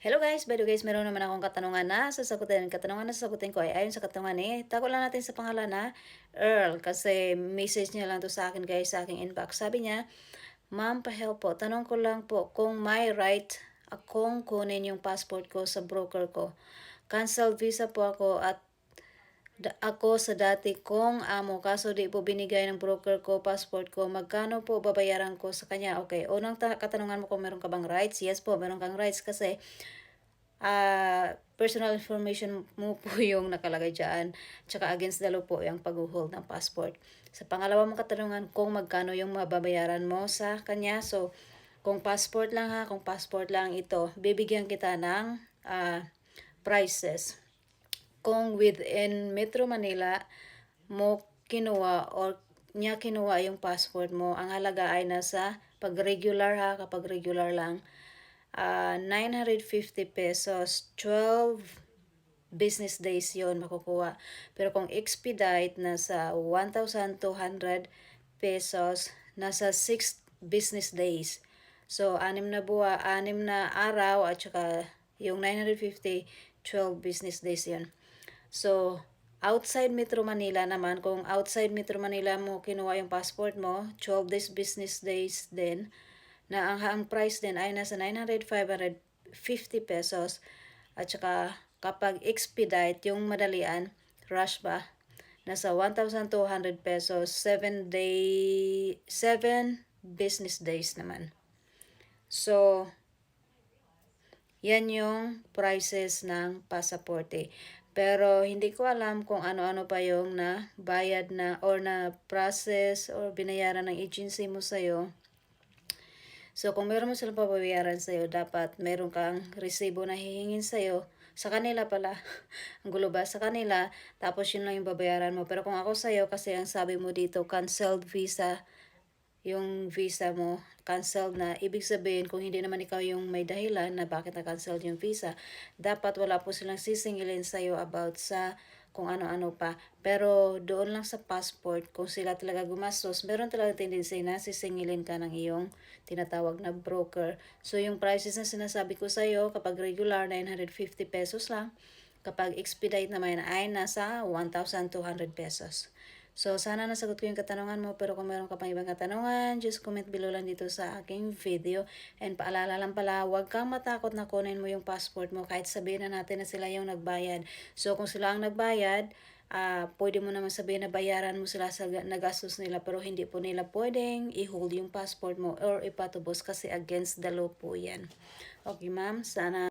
Hello guys, by the way guys, meron naman akong katanungan na sasagutin. Katanungan na sasagutin ko ay ayon sa katanungan ni, tago lang natin sa pangalan na Earl kasi message niya lang to sa akin guys sa aking inbox. Sabi niya, Ma'am, pa-help po. Tanong ko lang po kung may right akong kunin yung passport ko sa broker ko. Cancel visa po ako at ako sa dati kong amo kaso di po binigay ng broker ko passport ko magkano po babayaran ko sa kanya? Okay unang ta- katanungan mo kung meron ka bang rights? Yes po meron kang rights kasi ah personal information mo po yung nakalagay dyan. Tsaka against the law po yung pag-hold ng passport. Sa pangalawa mong katanungan kung magkano yung mababayaran mo sa kanya? So kung passport lang ha kung passport lang ito bibigyan kita ng ah, prices kung within Metro Manila mo kinuha or niya kinuha yung passport mo, ang halaga ay nasa pag regular ha, kapag regular lang, ah 950 pesos, 12 business days yon makukuha. Pero kung expedite, nasa 1,200 pesos, nasa 6 business days. So, anim na buwa, anim na araw, at saka yung 950, 12 business days yon So, outside Metro Manila naman, kung outside Metro Manila mo kinuha yung passport mo, 12 days business days din, na ang, ang price din ay nasa 900, 550 pesos. At saka kapag expedite, yung madalian, rush ba, nasa 1,200 pesos, 7 day, 7 business days naman. So, yan yung prices ng pasaporte. Pero hindi ko alam kung ano-ano pa yung na bayad na or na process or binayaran ng agency mo sa'yo. So kung meron mo silang pabayaran sa'yo, dapat meron kang resibo na hihingin sa'yo. Sa kanila pala, ang gulo ba? Sa kanila, tapos yun lang yung babayaran mo. Pero kung ako sa'yo, kasi ang sabi mo dito, canceled visa, yung visa mo canceled na. Ibig sabihin, kung hindi naman ikaw yung may dahilan na bakit na-cancel yung visa, dapat wala po silang sisingilin sa'yo about sa kung ano-ano pa. Pero doon lang sa passport, kung sila talaga gumastos, meron talaga tendency na sisingilin ka ng iyong tinatawag na broker. So yung prices na sinasabi ko sa'yo, kapag regular, 950 pesos lang. Kapag expedite naman ay nasa 1,200 pesos. So, sana nasagot ko yung katanungan mo. Pero kung meron ka pang ibang katanungan, just comment below lang dito sa aking video. And paalala lang pala, huwag kang matakot na kunin mo yung passport mo kahit sabihin na natin na sila yung nagbayad. So, kung sila ang nagbayad, ah pwede mo naman sabihin na bayaran mo sila sa ga- nagastos nila pero hindi po nila pwedeng i-hold yung passport mo or ipatubos kasi against the law po yan. Okay ma'am, sana